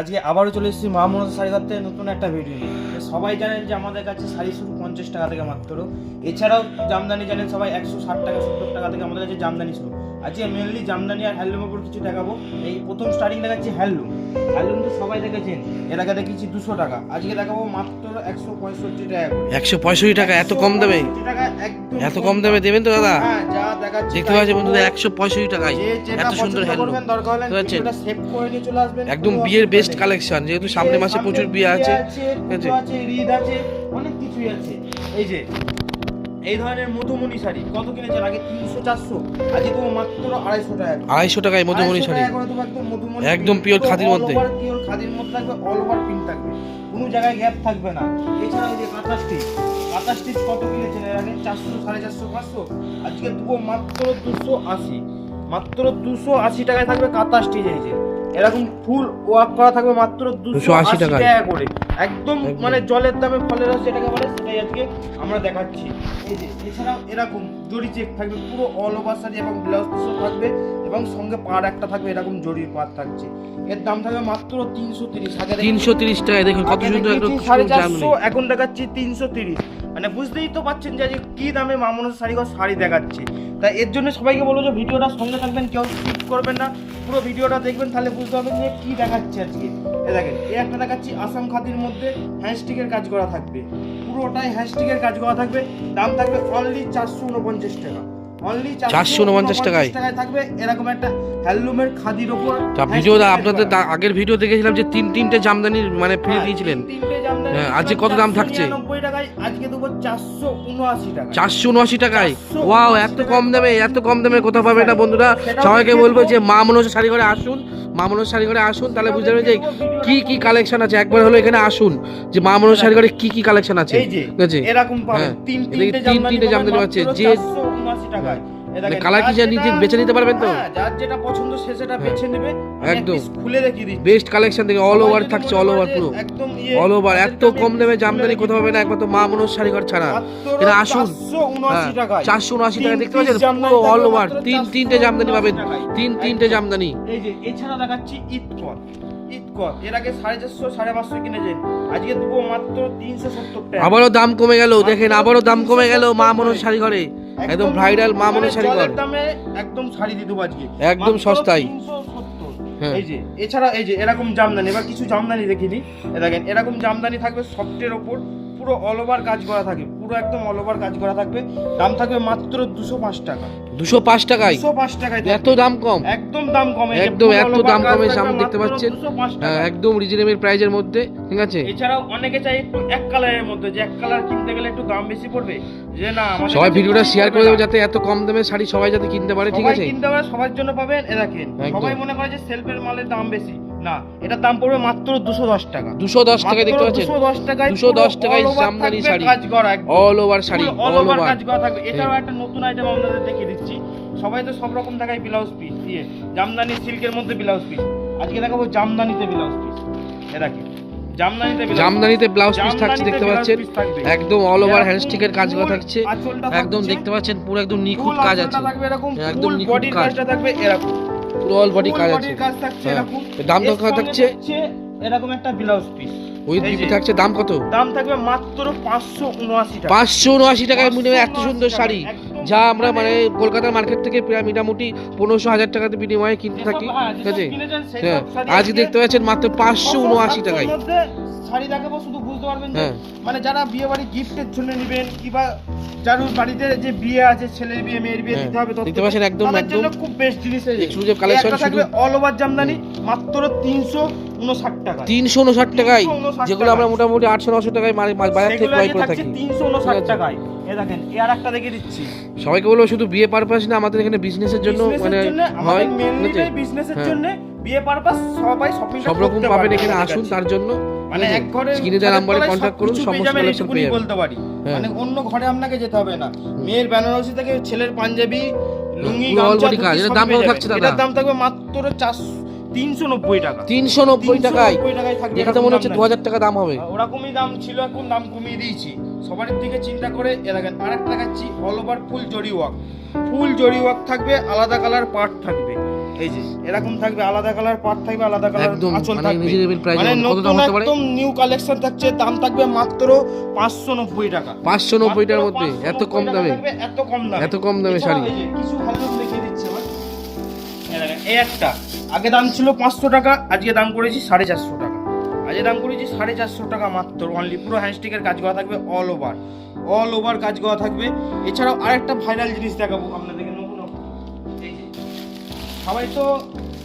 আজকে আবারও চলে এসেছি মহামনসা শাড়ি ঘর নতুন একটা ভিডিও নিয়ে। সবাই জানেন যে আমাদের কাছে শাড়ি শুরু পঞ্চাশ টাকা থেকে মাত্র। এছাড়াও জামদানি জানেন সবাই একশো ষাট টাকা, সত্তর টাকা থেকে আমাদের কাছে জামদানি শুরু। আজকে মেনলি জামদানি আর হ্যান্ডলুমের উপর কিছু দেখাবো। এই প্রথম স্টার্টিং দেখাচ্ছি হ্যান্ডলুম। হ্যান্ডলুম তো সবাই দেখেছেন। এর আগে দেখেছি দুশো টাকা। আজকে দেখাবো মাত্র একশো পঁয়ষট্টি টাকা একশো পঁয়ষট্টি টাকা এত কম দামে 165 টাকা একদম এত কম দামে দেবেন তো দাদা? হ্যাঁ দেখতে পাচ্ছি বন্ধুরা একশো পঁয়ষট্টি টাকায়। এত সুন্দর হ্যান্ডলুম। একদম বিয়ের বেস্ট কালেকশন যেহেতু সামনে মাসে প্রচুর বিয়ে আছে। ঠিক আছে অনেক কিছুই আছে। এই যে এই ধরনের মধুমণি শাড়ি। কত কিনেছেন? আগে তিনশো চারশো। আজকে তো মাত্র আড়াইশো টাকা আড়াইশো টাকায় মধুমণি শাড়ি। একদম পুরো খাদির মধ্যে। pure খাদির মধ্যে থাকবে অল ওভার প্রিন্ট থাকবে। কোনো জায়গায় গ্যাপ থাকবে না। এছাড়া এই যে কাঁথা স্টিচ কাঁথা স্টিচ কত কিনেছেন এর আগে? চারশো সাড়ে চারশো পাঁচশো? আজকে দেবো মাত্র দুশো আশি। মাত্র দুশো আশি টাকায় থাকবে কাঁথা স্টিচ এই যে। এরকম ফুল ওয়ার্ক করা থাকবে মাত্র দুশো আশি। টাকা করে। একদম। মানে জলের দামে ফলের রস যেটাকে বলে সেটাই আজকে আমরা দেখাচ্ছি। এই যে এছাড়াও এরকম জরি চেক থাকবে পুরো অল ওভার শাড়ি এবং ব্লাউজ পিসও থাকবে এবং সঙ্গে পাড় একটা থাকবে এরকম জরির পাড় থাকছে। এর দাম থাকবে মাত্র তিনশো তিরিশ। হাজার তিনশো তিরিশ টাকা দেখুন কত সুন্দর সাড়ে চারশো এখন দেখাচ্ছি তিনশো তিরিশ। মানে বুঝতেই তো পাচ্ছেন যে কী দামে মামনের শাড়ি ঘর শাড়ি দেখাচ্ছে। তাই এর জন্য সবাইকে বলব যে ভিডিওটা সঙ্গে থাকবেন, কেউ স্কিপ করবেন না। পুরো ভিডিওটা দেখবেন, তাহলে বুঝতে পারবেন যে কী দেখাচ্ছে আজকে। এ দেখেন এই একটা দেখাচ্ছি আসাম খাদির মধ্যে হ্যান্ডস্টিকের কাজ করা থাকবে। পুরোটাই হ্যান্ডস্টিকের কাজ করা থাকবে। দাম থাকবে অনলি চারশো উনপঞ্চাশ টাকা। অনলি 449 টাকায়। টাকায় থাকবে। এরকম একটা হ্যান্ডলুমের খাদির ওপর। ভিডিও আপনাদের আগের ভিডিও দেখেছিলাম যে তিন তিনটে জামদানির মানে ফ্রি হ্যাঁ, দিয়েছিলেন। তিন- তিনটে হ্যাঁ, আজকে কত দাম থাকছে? টাকায় আজকে দেবো চারশো উনআশি টাকা চারশো উনআশি টাকায়? 479 ওয়াও এত কম দামে এত কম দামে কোথাও পাবে না বন্ধুরা? সবাইকে বলব যে মা মনোজ শাড়ি ঘরে আসুন মা মনোজ শাড়ি ঘরে আসুন তাহলে বুঝতে পারবেন যে কি কি কালেকশন আছে। একবার হলো এখানে আসুন যে মা মনোজ শাড়ি ঘরে কি কি কালেকশন আছে? ঠিক আছে? এরকম হ্যাঁ, তিন তিনটে জামদানি জামদানি। মাত্র যে- 479 টাকায় কালার কি যা বেছে নিতে পারবেন তো? হ্যাঁ, যার যেটা পছন্দ সে সেটা হ্যাঁ, বেছে নেবে। একদম। খুলে দেখিয়ে দিচ্ছি। বেস্ট কালেকশন থেকে অল ওভার থাকছে মনে অল ওভার পুরো। একদম ইয়ে, অল ওভার এত কম দামে জামদানি কোথাও পাবে না একমাত্র মা মনোজ শাড়ি ঘর ছাড়া। এখানে আসুন। চারশো উনআশি টাকা দেখতে পাচ্ছেন পুরো অল ওভার তিন তিনটে জামদানি পাবেন। তিন তিনটে জামদানি। এই যে এছাড়া দেখাচ্ছি ঈদ কর। এর আগে সাড়ে চারশো সাড়ে পাঁচশো কিনেছেন। আজকে দেবো মাত্র তিনশো সত্তর আবারও দাম কমে গেল দেখেন আবারও দাম কমে গেল মা মনোজ শাড়ি ঘরে। একদম ভাইরাল মা মনে শাড়ি কর দামে একদম শাড়ি দিয়ে দেবো আজকে একদম সস্তায়। 370 হ্যাঁ। এই যে এছাড়া এই যে এরকম জামদানি এবার কিছু জামদানি দেখিনি। এ দেখেন এরকম জামদানি থাকবে সফটের ওপর পুরো অল ওভার কাজ করা থাকে পুরো একদম অল ওভার কাজ করা থাকবে। দাম থাকবে মাত্র দুশো পাঁচ টাকা। দুশো পাঁচ টাকায়? দুশো পাঁচ টাকায় এত দাম কম? একদম দাম কমে একদম এত দাম কমে সামনে দেখতে পাচ্ছেন? হ্যাঁ, একদম রিজনেবল প্রাইজের মধ্যে ঠিক আছে? এছাড়াও অনেকে চাই একটু এক কালারের মধ্যে যে এক কালার কিনতে গেলে একটু দাম বেশি পড়বে। যে না সবাই ভিডিওটা শেয়ার করে। দেবো যাতে এত কম দামে শাড়ি সবাই যাতে কিনতে পারে ঠিক আছে? কিনতে পারে সবার জন্য পাবেন এ দেখেন। সবাই মনে করে যে সেলফের মালের দাম বেশি। না এটার দাম পড়বে মাত্র দুশো দশ টাকা। দুশো দশ টাকায় দেখতে পাচ্ছেন? দুশো দশ টাকায় 210 টাকায় জামদানি শাড়ি। কাজ করা all over sari all over কাজ করা থাকবে। এছাড়াও একটা নতুন আইটেম আপনাদের দেখিয়ে দিচ্ছি। সবাই তো সব রকম দেখায় ব্লাউজ পিস দিয়ে জামদানি সিল্কের মধ্যে ব্লাউজ পিস আজকে দেখাবো জামদানিতে ব্লাউজ পিস এ দেখেন জামদানিতে ব্লাউজ পিস থাকছে দেখতে পাচ্ছেন? একদম অল ওভার এরকম হ্যান্ডস্টিকের কাজ করা থাকছে। একদম দেখতে পাচ্ছেন পুরো একদম নিখুঁত কাজ আছে। একদম নিখুঁত কাজ। কাজটা থাকবে এরকম। পুরো অল বডি কাজ আছে হ্যাঁ। দাম তো কত থাকছে? এরকম একটা ব্লাউজ পিস থাকছে দাম কত? দাম থাকবে মাত্র পাঁচশো উনআশি টাকা। পাঁচশো উনআশি টাকায় মিনিমাম এত সুন্দর শাড়ি। যা আমরা মানে কলকাতার মার্কেট থেকে প্রায় মোটামুটি পনেরোশো হাজার টাকাতে বিনিময়ে কিনতে থাকি। হ্যাঁ, ঠিক আছে? হ্যাঁ। আজকে দেখতে পাচ্ছেন মাত্র পাঁচশো উনআশি টাকায়। শাড়ি দেখাবো শুধু বুঝতে পারবেন যে হ্যাঁ। মানে যারা বিয়ে বাড়ি গিফটের জন্য নেবেন কিংবা যার বাড়িতে যে বিয়ে আছে ছেলের বিয়ে মেয়ের বিয়ে হ্যাঁ, দিতে হবে দেখতে পাচ্ছেন একদম একদম খুব বেস্ট জিনিস exclusive এই থাকবে শুধু- অল ওভার জামদানি মাত্র তিনশো উনষাট টাকা তিনশো উনষাট টাকায় 359 যেগুলো আমরা মোটামুটি টাকায় বাজার থেকে ক্রয় করে। টাকায়। দেখেন এ একটা দেখিয়ে দিচ্ছি। সবাইকে বলব শুধু বিয়ে পারপাস না আমাদের এখানে বিজনেসের জন্য মানে হয়। হ্যাঁ। জন্য বিয়ে পারপাস সবাই সব রকম পাবেন এখানে আসুন তার জন্য। মানে এক ঘরে স্ক্রিনে দেওয়া নাম্বারে তলায় কন্ট্যাক্ট করুন সমস্ত কালেকশন পেয়ে যাবেন। বলতে পারি। হ্যাঁ। মানে অন্য ঘরে আপনাকে যেতে হবে না। মেয়ের বেনারসি থেকে ছেলের পাঞ্জাবি লুঙ্গি গামছা কাজ। ধুতি দাম কত থাকছে দাদা? এটার দাম থাকবে মাত্র চারশো তিনশো নব্বই টাকা। তিনশো নব্বই টাকায়? 390 টাকায় থাকবে যেখানে মনে হচ্ছে দু হাজার টাকা দাম হবে। ওরকমই দাম ছিল এখন দাম কমিয়ে দিয়েছি। সবার দিকে চিন্তা করে এ দেখেন আরেকটা দেখাচ্ছি অল ওভার ফুল জরি ওয়ার্ক ফুল জরি ওয়ার্ক থাকবে আলাদা কালার পার্ট থাকবে। এই যে এরকম থাকবে আলাদা কালার পাট থাকবে আলাদা কালার আঁচল মানে থাকবে। মানে নতুন একদম নিউ কালেকশন থাকছে দাম থাকবে মাত্র পাঁচশো নব্বই টাকা। পাঁচশো নব্বই টাকার মধ্যে? এত কম দামে? এত কম দামে। এত কম দামে শাড়ি। কিছু হ্যান্ডলুম দেখিয়ে দিচ্ছে এই একটা। আগে দাম ছিল পাঁচশো টাকা আজকে দাম করেছি সাড়ে চারশো টাকা। আজকে দাম করেছি সাড়ে চারশো টাকা মাত্র অনলি পুরো হ্যান্ডস্টিকের কাজ করা থাকবে অল ওভার অল ওভার কাজ করা থাকবে। এছাড়াও আরেকটা ভাইরাল জিনিস দেখাবো আপনাদেরকে। সবাই তো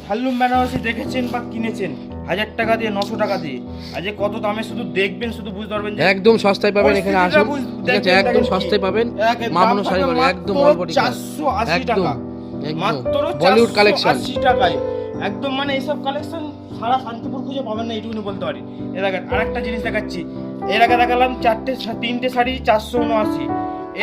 হ্যান্ডলুম বেনারসি দেখেছেন বা কিনেছেন। হাজার টাকা দিয়ে নশো টাকা দিয়ে। আর যে কত দামে শুধু দেখবেন শুধু বুঝতে পারবেন যে একদম সস্তায় পাবেন এখানে আসুন। ঠিক আছে একদম সস্তায়? পাবেন। মামুনো শাড়িঘর মাত্র একদম অল্পটি 480 একদম টাকা। মাত্র বলিউড কালেকশন 480 টাকায়। একদম মানে এইসব কালেকশন সারা শান্তিপুর খুঁজে পাবেন না এইটুকুনি বলতে পারি। এ দেখেন আরেকটা জিনিস দেখাচ্ছি। এর আগে দেখালাম চারটে তিনটে শাড়ি চারশো উনআশি।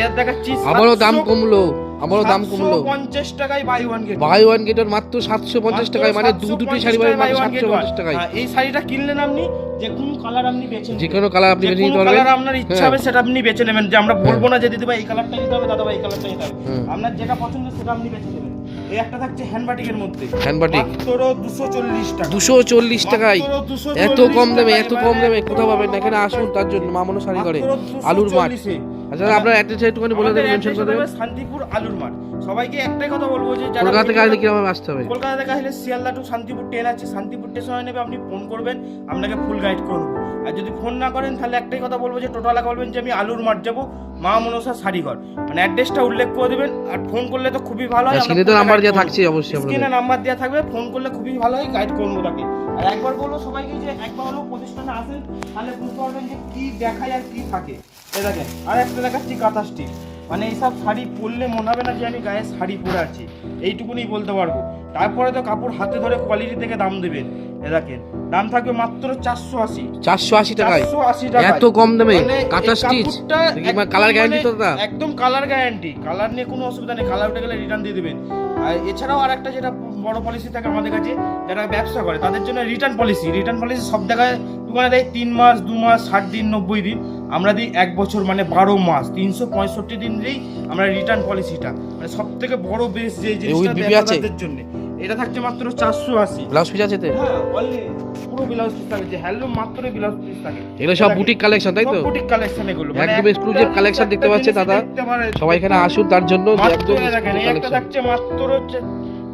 এর দেখাচ্ছি আবারও দাম কমলো। আবারও দাম কমলো। পঞ্চাশ টাকায় buy one get buy one গেটের মাত্র সাতশো পঞ্চাশ টাকায় মানে দু দুটি শাড়ি পাবেন মাত্র সাতশো পঞ্চাশ টাকায়। হ্যাঁ, এই শাড়িটা কিনলেন আপনি যে কোন কালার আপনি বেছে যে কোনো কালার আপনি যে বেছে নিতে পারবেন। কালার আপনার ইচ্ছা হ্যাঁ। হবে সেটা আপনি বেছে নেবেন। যে আমরা বলব না যে দিদি ভাই এই কালারটা নিতে হবে দাদা ভাই এই কালারটা নিতে হবে। আপনার যেটা পছন্দ সেটা আপনি বেছে নেবেন। এই একটা থাকছে হ্যান্ডবাটিকের মধ্যে। হ্যান্ডবাটিক মাত্র টাকা। টাকায়। এত কম দামে এত কম দামে মানে কোথাও পাবেন না। এখানে আসুন তার জন্য মামুনো শাড়ি করে। আলুর মাঠ। আচ্ছা আপনার অ্যাড্রেস একটুখানি বলে দেবেন মেনশন করে দেবেন শান্তিপুর আলুর মাঠ। সবাইকে একটাই কথা বলব যে যারা কলকাতা থেকে আসলে কীভাবে আসতে হবে? কলকাতা থেকে আসলে শিয়ালদা টু শান্তিপুর ট্রেন আছে শান্তিপুর স্টেশনে নেবে আপনি ফোন করবেন আপনাকে ফুল গাইড করব। আর যদি ফোন না করেন তাহলে একটাই কথা বলব যে টোটাল বলবেন যে আমি আলুর মাঠ যাব মা মনসা শাড়িঘর। মানে অ্যাড্রেসটা উল্লেখ করে দেবেন আর ফোন করলে তো খুবই ভালো হয়। স্ক্রিনে তো নাম্বার দেওয়া থাকছে অবশ্যই আপনাদের। স্ক্রিনে নাম্বার দেওয়া থাকবে ফোন করলে খুবই ভালো হয় গাইড করব তাকে। আর একবার বলব সবাইকে যে একবার হলেও প্রতিষ্ঠানে আসেন, তাহলে বুঝতে পারবেন যে কি দেখায় আর কি থাকে। এ দেখেন, আর একটা দেখাচ্ছি কাঁথা স্টিচ মানে এইসব শাড়ি পরলে মনে হবে না যে আমি গায়ে শাড়ি পরে আছি। এইটুকুনি বলতে পারব। তারপরে তো কাপড় হাতে ধরে কোয়ালিটি থেকে দাম দেবেন এ দেখেন দাম থাকবে মাত্র চারশো আশি। চারশো আশি টাকায়? চারশো আশি টাকা এত কম দামে কাঁথা এই স্টিচ একদম কালার গ্যারান্টি তো মানে দাদা একদম কালার গ্যারান্টি কালার নিয়ে কোনো অসুবিধা নেই কালার উঠে গেলে রিটার্ন দিয়ে দেবেন। আর এছাড়াও আর একটা যেটা বড় পলিসি থাকে আমাদের কাছে যারা ব্যবসা করে তাদের জন্য রিটার্ন পলিসি রিটার্ন পলিসি সব জায়গায় দোকানে দেয় তিন মাস দু মাস ষাট দিন নব্বই দিন। আমরা দিই এক বছর মানে বারো মাস তিনশো পঁয়ষট্টি দিন দিই আমরা রিটার্ন পলিসিটা মানে সব থেকে বড় বেশ যে জিনিসটা জন্য। এটা থাকছে মাত্র চারশো আশি। ব্লাউজ পিস আছে হ্যাঁ পুরো ব্লাউজ পিস থাকে। যে হ্যান্ডলুম মাত্র ব্লাউজ পিস থাকে। এগুলো সব বুটিক কালেকশন তাই তো? বুটিক কালেকশন এগুলো। মানে একদম জিনিস collection দেখতে জিনিস দাদা। সবাই এখানে আসুন তার জন্য একদম একটা থাকছে মাত্র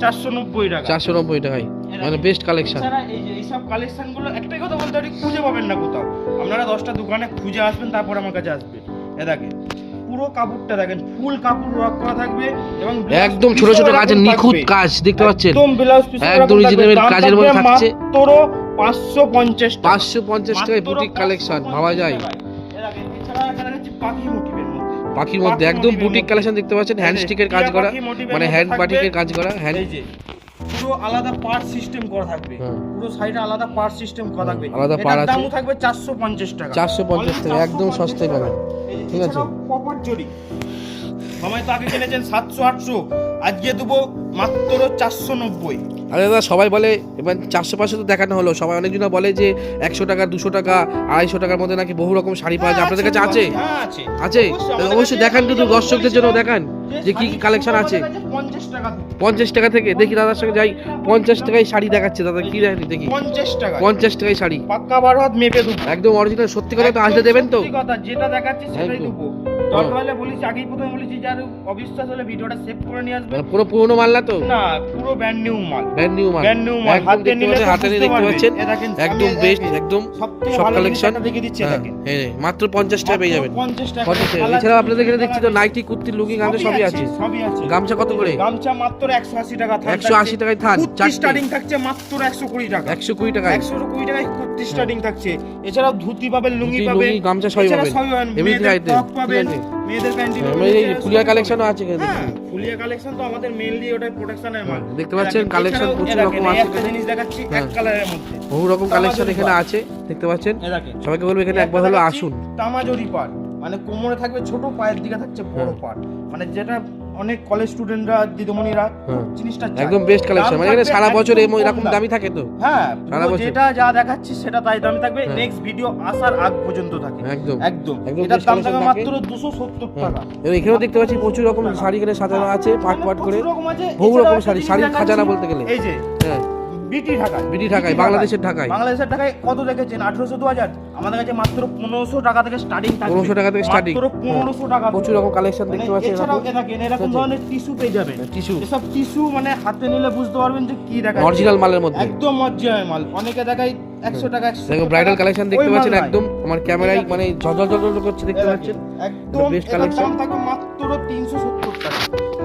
চারশো নব্বই টাকা। চারশো নব্বই টাকায়। মানে বেস্ট কালেকশন এই যে এইসব কালেকশনগুলো একটাই কথা বলতে পারি খুঁজে পাবেন না কোথাও। আপনারা দশটা দোকানে খুঁজে আসবেন তারপর আমার কাছে আসবেন এ দেখেন পুরো কাপড়টা দেখেন ফুল কাপড় ওয়ার্ক করা থাকবে এবং একদম ছোট ছোট কাজের নিখুঁত কাজ দেখতে পাচ্ছেন? একদম ব্লাউজ পিস একদম reasonable কাজের মধ্যে থাকছে। মাত্র পাঁচশো পঞ্চাশ টাকা। পাঁচশো পঞ্চাশ টাকায় বুটিক কালেকশন ভাবা যায়। পাখি মোটিভের মধ্যে। পাখির মধ্যে একদম বুটিক কালেকশন দেখতে পাচ্ছেন হ্যান্ড স্টিকের কাজ করা মানে হ্যান্ড। বাটিকের কাজ করা হ্যান্ড পুরো আলাদা পার্ট সিস্টেম করা থাকবে। পুরো সাইডে আলাদা পার্ট সিস্টেম করা থাকবে। আলাদা part আছে। দামও থাকবে 450 টাকা। 450 টাকা, একদম সস্তায়। পাবেন। ঠিক আছে। কপার জরি। সময় তো আগে কিনেছেন সাতশো আটশো। আজকে দেবো মাত্র চারশো নব্বই। আরে দাদা সবাই বলে এবার চারশো পাঁচশো তো দেখানো হলো। সবাই অনেকজন বলে যে একশো টাকা দুশো টাকা আড়াইশো টাকার মধ্যে নাকি বহু রকম শাড়ি পাওয়া যায়। আপনাদের কাছে আছে? হ্যাঁ আছে। আছে? অবশ্যই, দেখান কিন্তু দর্শকদের জন্য দেখান। যে কি কি কালেকশন আছে? পঞ্চাশ টাকা। থেকে। পঞ্চাশ টাকা থেকে দেখি দাদার সঙ্গে যাই পঞ্চাশ টাকায় শাড়ি দেখাচ্ছে দাদা কি দেখি দেখি। পঞ্চাশ টাকা পঞ্চাশ টাকায় শাড়ি। পাক্কা বারো হাত মেপে দেবো একদম অরিজিনাল সত্যি কথা তো আসলে দেবেন তো? কথা যেটা দেখাচ্ছে সেটাই দেবো দরকার হলে বলেছি আগেই প্রথমে বলেছি যার অবিশ্বাস হলে ভিডিওটা সেভ করে নিয়ে আসবে। মানে পুরো পুরোনো মাল না তো? না পুরো ব্র্যান্ড নিউ মাল। ব্র্যান্ড নিউ মাল। ব্র্যান্ড নিউ মাল। হাতে নিলে হাতে নিয়ে দেখতে পাচ্ছেন। একদম বেস্ট একদম সব কালেকশন দেখে দিচ্ছি হ্যাঁ মাত্র পঞ্চাশ টাকা পেয়ে যাবেন। পঞ্চাশ টাকা। পঞ্চাশ টাকা। এছাড়া আপনাদের এখানে দেখছি তো নাইটি কুর্তি লুঙ্গি গামছা সবই আছে সবই আছে। গামছা কত করে? গামছা মাত্র একশো আশি টাকা থান একশো আশি টাকায় থান কুর্তি স্টার্টিং থাকছে মাত্র একশো কুড়ি টাকা। একশো কুড়ি টাকায়। একশো কুড়ি টাকায় কুর্তি স্টার্টিং থাকছে। এছাড়াও ধুতি পাবেন লুঙ্গি পাবেন গামছা সবই পাবেন। এমনি পাবেন। মেয়েদের হ্যাঁ, পাবেন এই ফুলিয়া কালেকশনও আছে এখানে হ্যাঁ ফুলিয়া কালেকশন তো আমাদের মেইনলি ওটাই প্রোটেকশনের মাল দেখতে পাচ্ছেন কালেকশন collection প্রচুর রকম আছে। একটা জিনিস দেখাচ্ছি এক হ্যাঁ। কালারের মধ্যে। বহু রকম কালেকশন এখানে আছে দেখতে পাচ্ছেন? সবাইকে বলব এখানে একবার হলো আসুন। তামাজরি পাট মানে কোমরে থাকবে ছোট পায়ের দিকে থাকছে বড়। পাট মানে যেটা অনেক কলেজ স্টুডেন্টরা দিদিমণিরা হ্যাঁ। জিনিসটা একদম বেস্ট কালেকশন মানে এখানে সারা বছর এই রকম এরকম দামি থাকে তো হ্যাঁ সারা বছর। যেটা যা দেখাচ্ছি সেটা তাই দামি থাকবে হ্যাঁ। নেক্সট ভিডিও আসার আগ পর্যন্ত থাকে একদম একদম এটা এটার দাম থাকবে থাকে। মাত্র দুশো সত্তর হ্যাঁ। টাকা এখানেও দেখতে পাচ্ছি প্রচুর রকম শাড়ি এখানে সাজানো আছে পাট পাট করে। বহু রকম শাড়ি শাড়ি, শাড়ির খাজানা বলতে গেলে। এই যে হ্যাঁ বিটি ঢাকায়। বিটি ঢাকায়, বাংলাদেশের ঢাকায়। বাংলাদেশের ঢাকায় কত দেখেছেন আঠারোশো দু হাজার আমাদের কাছে মাত্র পনেরোশো টাকা থেকে স্টার্টিং 1500 টাকা থেকে starting। মাত্র পনেরোশো টাকা প্রচুর রকম কালেকশন মানে দেখতে পাচ্ছি এছাড়াও এরকম দেখেন এরকম ধরনের টিস্যু পেয়ে যাবেন। টিস্যু এসব টিস্যু মানে হাতে নিলে বুঝতে পারবেন যে কি দেখা অরিজিনাল মালের মধ্যে। একদম অরিজিনাল মাল। অনেকে দেখায় একশো টাকা দেখো ব্রাইডাল কালেকশন দেখতে পাচ্ছেন একদম। আমার ক্যামেরায় মানে ঝলঝল ঝলঝল করছে দেখতে পাচ্ছেন। একদম এটার থাকবে মাত্র তিনশো সত্তর টাকা।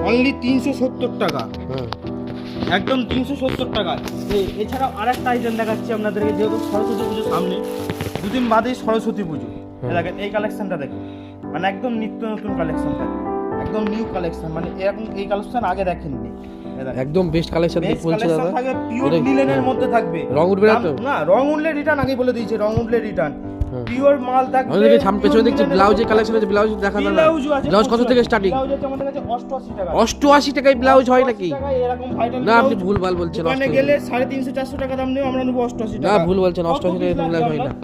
অনলি তিনশো সত্তর টাকা। হ্যাঁ। একদম তিনশো সত্তর টাকা এ- এছাড়াও আর একটা আইটেম দেখাচ্ছি আপনাদেরকে যেহেতু সরস্বতী পুজো সামনে দুদিন বাদেই সরস্বতী পুজো দেখেন এই কালেকশনটা দেখুন মানে একদম নিত্য নতুন কালেকশন থাকবে একদম নিউ কালেকশন মানে এরকম এই কালেকশন আগে দেখেননি দেখেন। একদম বেস্ট কালেকশন বলছে দাদা পিওর লিলেনের হ্যাঁ। মধ্যে থাকবে রং উঠবে না তো? না রং উঠলে রিটার্ন আগেই বলে দিয়েছে রং উঠলে রিটার্ন। পিওর মাল থাকবে আমাদের সামনে পেছনে দেখছি ব্লাউজের কালেকশন আছে ব্লাউজ দেখা আছে ব্লাউজ কত থেকে স্টার্টিং ব্লাউজ আমাদের কাছে 88 টাকা। অষ্টআশি টাকায় ব্লাউজ হয় নাকি? 88 না আপনি ভুল ভালো বলছেন অষ্টআশি। গেলে সাড়ে তিনশো চারশো টাকা দাম আমরা নেব অষ্টআশি না, ভুল বলছেন, কত 88 টাকায় ব্লাউজ হয় না।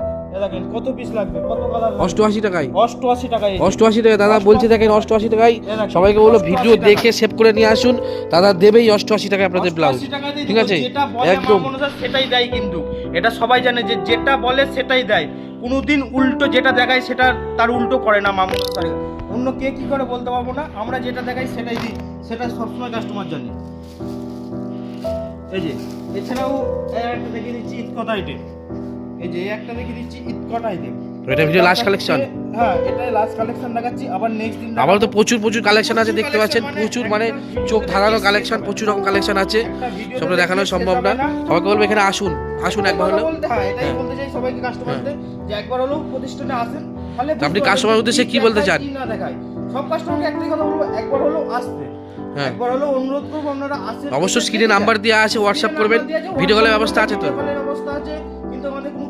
দেখেন কত পিস লাগবে? কত কালার অষ্টআশি টাকায়? অষ্টআশি টাকায়। অষ্টআশি টাকা দাদা বলছি দেখেন অষ্টআশি টাকায়। সবাইকে বলো ভিডিও দেখে সেভ করে নিয়ে আসুন। দাদা দেবেই অষ্টআশি টাকায় আপনাদের ব্লাউজ 88 টাকা ঠিক আছে? একদম। সেটাই দেয় কিন্তু। এটা সবাই জানে যে যেটা বলে সেটাই দেয়। কোনোদিন উল্টো যেটা দেখায় সেটা তার উল্টো করে না মামুন তার। অন্য কে কী করে বলতে পারব না? আমরা যেটা দেখাই সেটাই দিই। সেটা সবসময় কাস্টমার জানে। এই যে, এছাড়াও একটা দেখে দিচ্ছি ইতকটা আইটেম এই যে একটা দেখিয়ে দিচ্ছি ইতকটা আইটেম এটা ভিডিও লাস্ট কালেকশন হ্যাঁ এটাই লাস্ট কালেকশন দেখাচ্ছি। আবার নেক্সট দিন আবার তো প্রচুর প্রচুর কালেকশন আছে দেখতে পাচ্ছেন? প্রচুর মানে মানে চোখ দেখে কালেকশন প্রচুর রকম কালেকশন আছে। সবটা দেখানো সম্ভব না। সবাইকে বলব এখানে আসুন আসুন একবার বলতে হয় এটাই হ্যাঁ। বলতে চাই সবাইকে কাস্টমারদের যে একবার হলেও প্রতিষ্ঠানে আসেন। তাহলে আপনি পারবেন উদ্দেশ্যে কি বলতে চান? না দেখায়। সব কাস্টমারকে একটাই কথা বলব একবার হলেও আসতে। হ্যাঁ। একবার হলেও অনুরোধ করব আপনারা আসেন অবশ্যই স্ক্রিনে নাম্বার দেওয়া আছে হোয়াটসঅ্যাপ করবেন। ভিডিও কলের ব্যবস্থা আছে তো? ব্যবস্থা আছে।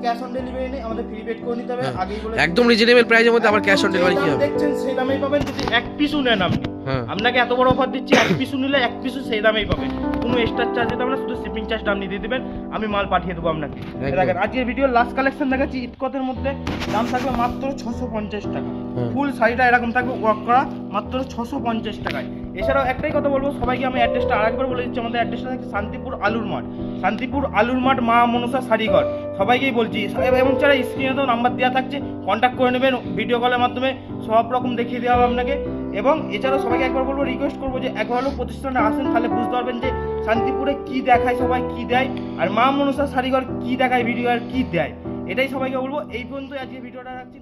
ক্যাশ অন ডেলিভারি নেই আমাদের ফ্রি পেড করে নিতে হবে হ্যাঁ। আগেই বলে একদম রিজনেবল প্রাইসের মধ্যে আবার ক্যাশ অন ডেলিভারি কি হবে? দেখছেন সেই দামেই পাবেন যদি এক পিসও নেন আপনি। হ্যাঁ। আপনাকে এত বড় অফার দিচ্ছি এক পিসও নিলে এক পিসও সেই দামেই পাবেন। কোনো এক্সট্রা চার্জ দিতে হবে না শুধু শিপিং চার্জটা আপনি দিয়ে দেবেন আমি মাল পাঠিয়ে দেবো আপনাকে। দেখেন আজকের ভিডিও লাস্ট কালেকশন দেখাচ্ছি ইটকতের মধ্যে দাম থাকবে মাত্র ছশো পঞ্চাশ টাকা। ফুল শাড়িটা এরকম থাকবে ওয়ার্ক করা মাত্র ছশো পঞ্চাশ টাকায়। এছাড়াও একটাই কথা বলব সবাইকে আমি অ্যাড্রেসটা আরেকবার বলে দিচ্ছি আমাদের অ্যাড্রেসটা থাকছে শান্তিপুর আলুর মাঠ শান্তিপুর আলুর মাঠ মা মনসা শাড়িঘর সবাইকেই বলছি। এবং ছাড়া স্ক্রিনে তো নাম্বার দেওয়া থাকছে কন্ট্যাক্ট করে নেবেন ভিডিও কলের মাধ্যমে সব রকম দেখিয়ে দেওয়া হবে আপনাকে। এবং এছাড়াও সবাইকে একবার বলব রিকোয়েস্ট করব যে একবার হলেও প্রতিষ্ঠানে আসেন, তাহলে বুঝতে পারবেন যে শান্তিপুরে কি দেখায়, সবাই কি দেয়, আর মা মনসা শাড়িঘর কি দেখায় ভিডিও আর কি দেয়। এটাই সবাইকে বলব। এই পর্যন্ত আজকে ভিডিওটা রাখছি।